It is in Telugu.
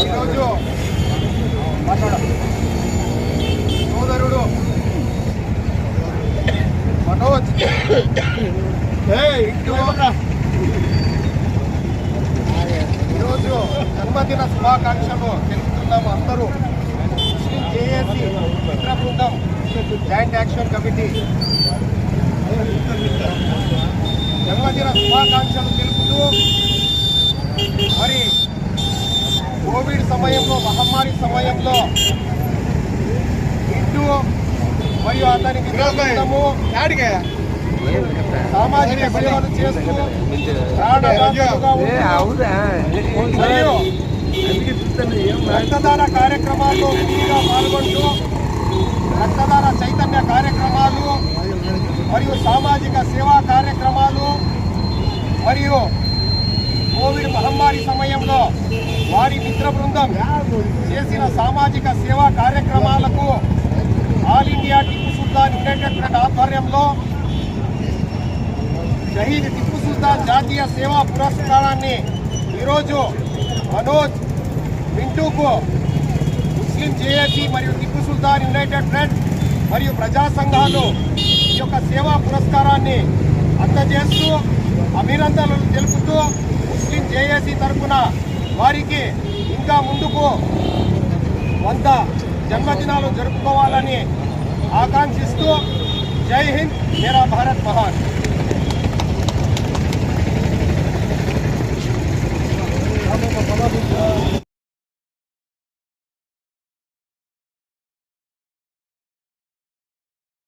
ఈరోజు సోదరుడు మనోజ్ ఈరోజు జన్మదిన శుభాకాంక్షలు తెలుపుతున్నాము అందరూ ముస్లిం జేఏసీ మిత్ర బృందం జాయింట్ యాక్షన్ కమిటీ జన్మదిన శుభాకాంక్షలు తెలుపుతూ మరి కోవిడ్ సమయంలో మహమ్మారి సమయంలో ఇటు మరియు అతని విరోధము సామాజిక సేవలు చేస్తూ మరియు రక్తదాన కార్యక్రమాల్లో పాల్గొంటూ రక్తదాన చైతన్య కార్యక్రమాలు మరియు సామాజిక సేవా కార్యక్రమాలు మరియు కోవిడ్ మహమ్మారి సమయంలో వారి మిత్ర బృందం చేసిన సామాజిక సేవా కార్యక్రమాలకు All India Tipu Sultan United Front ఆధ్వర్యంలో షహీద్ టిప్పు సుల్తాన్ జాతీయ సేవా పురస్కారాన్ని ఈరోజు మనోజ్ మింటూకు ముస్లిం జేఏసీ మరియు టిప్పు సుల్తాన్ యునైటెడ్ ఫ్రంట్ మరియు ప్రజా సంఘాలు ఈ యొక్క సేవా పురస్కారాన్ని అందజేస్తూ అభినందనలు తెలుపుతూ ముస్లిం జేఏసీ తరఫున వారికి ఇంకా ముందుకు వంద జన్మదినాలు జరుపుకోవాలని ఆకాంక్షిస్తూ జై హింద్ మేరా భారత్ మహాన్.